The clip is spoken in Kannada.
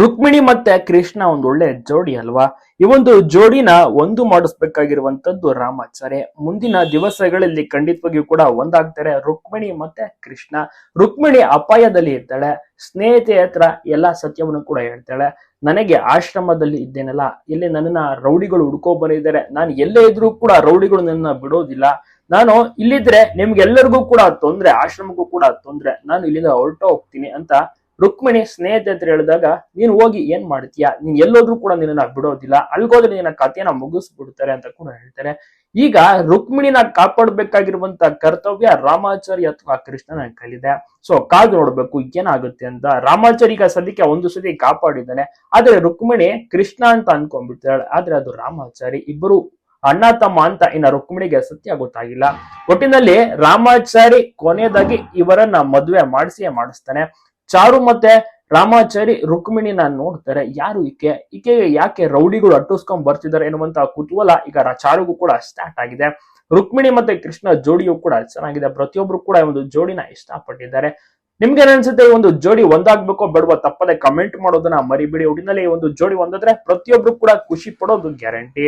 ರುಕ್ಮಿಣಿ ಮತ್ತೆ ಕೃಷ್ಣ ಒಂದು ಒಳ್ಳೆ ಜೋಡಿ ಅಲ್ವಾ? ಈ ಒಂದು ಜೋಡಿನ ಒಂದು ಮಾಡಿಸ್ಬೇಕಾಗಿರುವಂತದ್ದು ರಾಮಾಚಾರ್ಯ. ಮುಂದಿನ ದಿವಸಗಳಲ್ಲಿ ಖಂಡಿತವಾಗಿಯೂ ಕೂಡ ಒಂದಾಗ್ತಾರೆ ರುಕ್ಮಿಣಿ ಮತ್ತೆ ಕೃಷ್ಣ. ರುಕ್ಮಿಣಿ ಅಪಾಯದಲ್ಲಿ ಇರ್ತಾಳೆ, ಸ್ನೇಹಿತೆ ಹತ್ರ ಎಲ್ಲಾ ಸತ್ಯವನ್ನು ಕೂಡ ಹೇಳ್ತಾಳೆ. ನನಗೆ ಆಶ್ರಮದಲ್ಲಿ ಇದ್ದೇನಲ್ಲ, ಇಲ್ಲಿ ನನ್ನನ್ನ ರೌಡಿಗಳು ಹುಡ್ಕೋ ಬಂದಿದ್ದಾರೆ. ನಾನು ಎಲ್ಲೇ ಇದ್ರೂ ಕೂಡ ರೌಡಿಗಳು ನನ್ನ ಬಿಡೋದಿಲ್ಲ. ನಾನು ಇಲ್ಲಿದ್ರೆ ನಿಮ್ಗೆಲ್ಲರಿಗೂ ಕೂಡ ತೊಂದ್ರೆ, ಆಶ್ರಮಕ್ಕೂ ಕೂಡ ತೊಂದ್ರೆ. ನಾನು ಇಲ್ಲಿಂದ ಹೊರಟು ಹೋಗ್ತೀನಿ ಅಂತ ರುಕ್ಮಿಣಿ ಸ್ನೇಹಿತೆ ಹತ್ರ ಹೇಳಿದಾಗ, ನೀನು ಹೋಗಿ ಏನ್ ಮಾಡ್ತೀಯ? ನೀನ್ ಎಲ್ಲೋದ್ರೂ ಕೂಡ ನಿನ್ನ ಬಿಡೋದಿಲ್ಲ. ಅಲ್ಗೋದ್ರೆ ನಿನ್ನ ಕಥೆಯನ್ನ ಮುಗಿಸ್ಬಿಡ್ತಾರೆ ಅಂತ ಕೂಡ ಹೇಳ್ತಾರೆ. ಈಗ ರುಕ್ಮಿಣಿನ ಕಾಪಾಡ್ಬೇಕಾಗಿರುವಂತ ಕರ್ತವ್ಯ ರಾಮಾಚಾರಿ ಅಥವಾ ಕೃಷ್ಣನ ಕೈಲಿದೆ. ಸೊ ಕಾದು ನೋಡ್ಬೇಕು ಏನಾಗುತ್ತೆ ಅಂತ. ರಾಮಾಚಾರಿ ಈಗ ಸದ್ಯಕ್ಕೆ ಒಂದು ಸತಿ ಕಾಪಾಡಿದ್ದಾನೆ. ಆದ್ರೆ ರುಕ್ಮಿಣಿ ಕೃಷ್ಣ ಅಂತ ಅನ್ಕೊಂಡ್ಬಿಡ್ತಾಳೆ. ಆದ್ರೆ ಅದು ರಾಮಾಚಾರಿ. ಇಬ್ಬರು ಅಣ್ಣ, ತಮ್ಮ ಅಂತ ಇನ್ನ ರುಕ್ಮಿಣಿಗೆ ಸತ್ಯ ಗೊತ್ತಾಗಿಲ್ಲ. ಒಟ್ಟಿನಲ್ಲಿ ರಾಮಾಚಾರಿ ಕೊನೆಯದಾಗಿ ಇವರನ್ನ ಮದುವೆ ಮಾಡಿಸಿಯೇ ಮಾಡಿಸ್ತಾನೆ. ಚಾರು ಮತ್ತೆ ರಾಮಾಚಾರಿ ರುಕ್ಮಿಣಿನ ನೋಡ್ತಾರೆ ಯಾರು ಈಕೆ? ಈಕೆ ಯಾಕೆ ರೌಡಿಗಳು ಅಟ್ಟಿಸ್ಕೊಂಡ್ ಬರ್ತಿದ್ದಾರೆ ಎನ್ನುವಂತಹ ಕುತೂಹಲ ಈಗ ಚಾರುಗೂ ಕೂಡ ಸ್ಟಾರ್ಟ್ ಆಗಿದೆ. ರುಕ್ಮಿಣಿ ಮತ್ತೆ ಕೃಷ್ಣ ಜೋಡಿಯು ಕೂಡ ಚೆನ್ನಾಗಿದೆ. ಪ್ರತಿಯೊಬ್ರು ಕೂಡ ಒಂದು ಜೋಡಿನ ಇಷ್ಟಪಟ್ಟಿದ್ದಾರೆ. ನಿಮ್ಗೆ ಅನ್ಸುತ್ತೆ ಈ ಒಂದು ಜೋಡಿ ಒಂದಾಗ್ಬೇಕೋ ಬೇಡವಾ ತಪ್ಪದೆ ಕಮೆಂಟ್ ಮಾಡೋದನ್ನ ಮರಿಬೇಡಿ. ಒಟ್ಟಿನಲ್ಲಿ ಈ ಒಂದು ಜೋಡಿ ಒಂದಾದ್ರೆ ಪ್ರತಿಯೊಬ್ರು ಕೂಡ ಖುಷಿ ಪಡೋದು ಗ್ಯಾರಂಟಿ